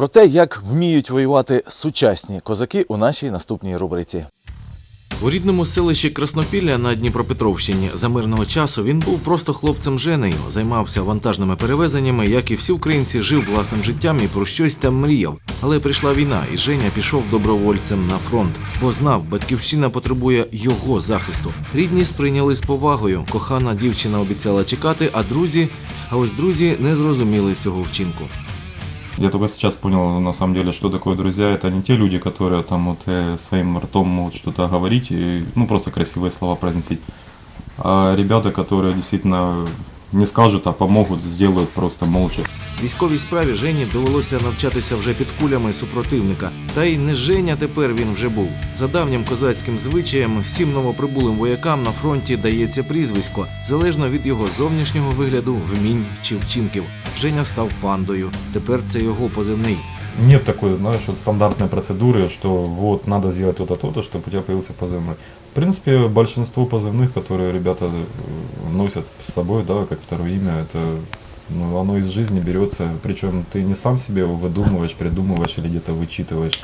Про те, як вміють воювати сучасні козаки у нашій наступній рубриці. У рідному селищі Краснопілля на Дніпропетровщині за мирного часу він був просто хлопцем Женею, займався вантажними перевезеннями, як і всі українці, жив власним життям і про щось там мріяв. Але прийшла війна, і Женя пішов добровольцем на фронт, бо знав, батьківщина потребує його захисту. Рідні сприйняли з повагою. Кохана дівчина обіцяла чекати, а друзі, а ось друзі не зрозуміли цього вчинку. Я только сейчас понял, на самом деле, что такое друзья. Это не те люди, которые там вот э, своим ртом могут что-то говорить и, ну, просто красивые слова произносить. А ребята, которые действительно не скажуть, а допоможуть, зроблять просто молча. Військовій справі Жені довелося навчатися вже під кулями супротивника. Та й не Женя тепер він вже був. За давнім козацьким звичаєм, всім новоприбулим воякам на фронті дається прізвисько, залежно від його зовнішнього вигляду, вмінь чи вчинків. Женя став пандою. Тепер це його позивний. Нет такой, знаешь, вот стандартной процедуры, что вот надо сделать то-то, то-то, чтобы у тебя появился позывной. В принципе, большинство позывных, которые ребята э, носят с собой, да, как второе имя, это ну, оно из жизни берется, причем ты не сам себе его выдумываешь, придумываешь или где-то вычитываешь.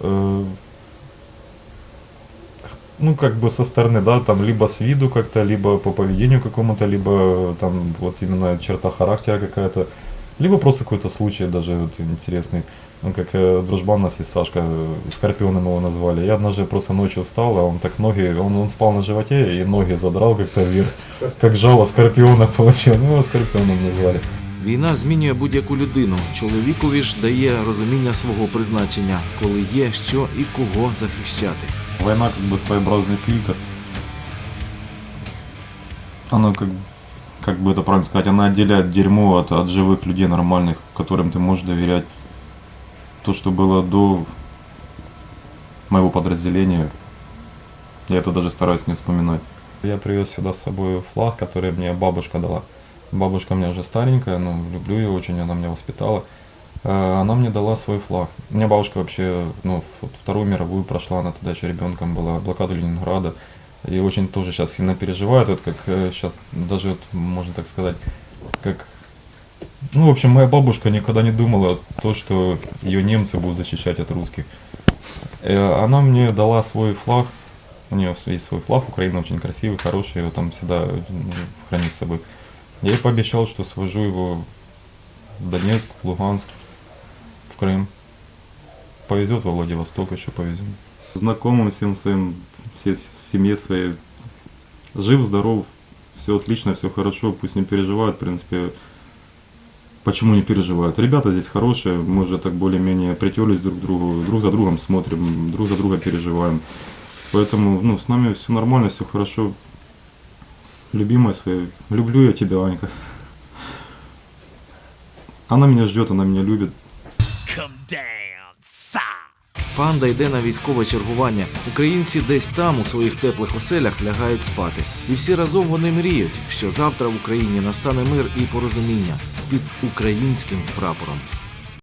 Э, Ну, как бы со стороны, да, там либо с виду как-то, либо по поведению какому-то, либо там вот именно черта характера какая-то, либо просто какой-то случай даже вот интересный. Ну, как э, дружбан у нас есть Сашка, э, Скорпионом его назвали. Я однажды просто ночью встал, а он так ноги, он, он спал на животе и ноги задрал как-то вверх, как жало Скорпиона получил. Ну, его Скорпионом назвали. Війна змінює будь-яку людину. Чоловікові ж дає розуміння свого призначення, коли є що і кого захищати. Война как бы своеобразный фильтр. Она как, как бы это правильно сказать, она отделяет дерьмо от, от живых людей нормальных, которым ты можешь доверять. То, что было до моего подразделения, я это даже стараюсь не вспоминать. Я привез сюда с собой флаг, который мне бабушка дала. Бабушка у меня уже старенькая, но люблю ее очень, она меня воспитала. Э, Она мне дала свой флаг. У меня бабушка вообще, ну, Вторую мировую прошла, она тогда еще ребенком была, блокаду Ленинграда. И очень тоже сейчас сильно переживает, вот как сейчас даже, вот, можно так сказать, как... Ну, в общем, моя бабушка никогда не думала то, что ее немцы будут защищать от русских. Э, Она мне дала свой флаг, у нее есть свой флаг, Украина очень красивый, хороший, его там всегда м, храню с собой. Я ей пообещал, что свожу его в Донецк, в Луганск, в Крым. Повезет во Владивосток еще повезем. Знакомым всем своим, всей семье своей. Жив, здоров, все отлично, все хорошо, пусть не переживают, в принципе. Почему не переживают? Ребята здесь хорошие, мы уже так более-менее притерлись друг к другу, друг за другом смотрим, друг за друга переживаем. Поэтому, ну, с нами все нормально, все хорошо. Любимая своя, люблю я тебя, Анька. Она меня ждет, она меня любит. Come down. Панда йде на військове чергування. Українці десь там, у своїх теплих оселях, лягають спати. І всі разом вони мріють, що завтра в Україні настане мир і порозуміння під українським прапором.